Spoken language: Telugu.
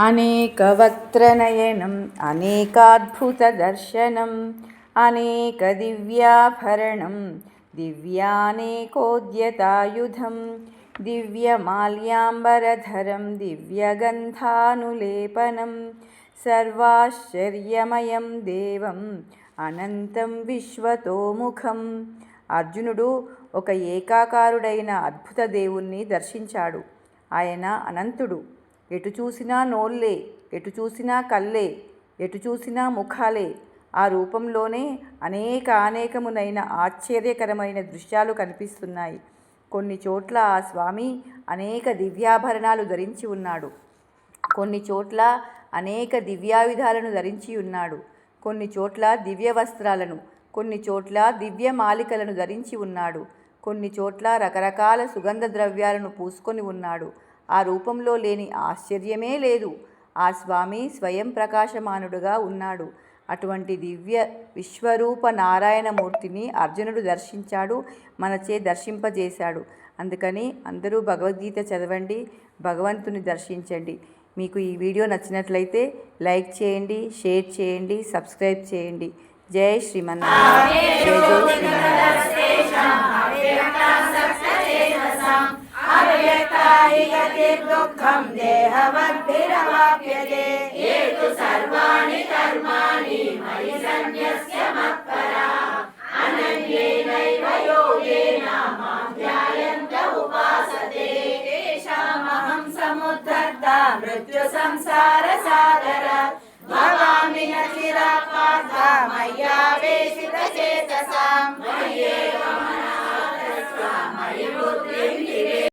అనేకవక్త్రనయనం అనేకాద్భుతదర్శనం అనేకదివ్యాభరణం దివ్యానేకోద్యతాయుధం దివ్యమాల్యాంబరధరం దివ్యగంధానులేపనం సర్వాశ్చర్యమయం దేవం అనంతం విశ్వతోముఖం అర్జునుడు ఒక ఏకాకారుడైన అద్భుత దేవుణ్ణి దర్శించాడు. ఆయన అనంతుడు. ఎటు చూసినా నోళ్ళే ఎటు చూసినా కళ్ళే ఎటు చూసినా ముఖాలే. ఆ రూపంలోనే అనేక అనేకమునైన ఆశ్చర్యకరమైన దృశ్యాలు కనిపిస్తున్నాయి. కొన్ని చోట్ల ఆ స్వామి అనేక దివ్యాభరణాలు ధరించి ఉన్నాడు. కొన్ని చోట్ల అనేక దివ్యాయుధాలను ధరించి ఉన్నాడు. కొన్ని చోట్ల దివ్య వస్త్రాలను కొన్ని చోట్ల దివ్య మాలికలను ధరించి ఉన్నాడు. కొన్ని చోట్ల రకరకాల సుగంధ ద్రవ్యాలను పూసుకొని ఉన్నాడు. ఆ రూపంలో లేని ఆశ్చర్యమే లేదు. ఆ స్వామి స్వయం ప్రకాశమానుడుగా ఉన్నాడు. అటువంటి దివ్య విశ్వరూప నారాయణమూర్తిని అర్జునుడు దర్శించాడు. మనచే దర్శింపజేశాడు. అందుకని అందరూ భగవద్గీత చదవండి భగవంతుని దర్శించండి. మీకు ఈ వీడియో నచ్చినట్లయితే లైక్ చేయండి షేర్ చేయండి సబ్స్క్రైబ్ చేయండి. జై శ్రీమన్నారాయణ. జై विगते दुःखं देहवद्भिरवाप्यते ये तु सर्वाणि कर्माणि मयि सन्न्यस्य मत्परा अनन्येनैव योगेन माध्यायन्त उपासते तेषामहं समुद्धर्ता मृत्युसंसारसागर भवामि न चिरापार्थ मय्यावेशितचेतसां मय्येव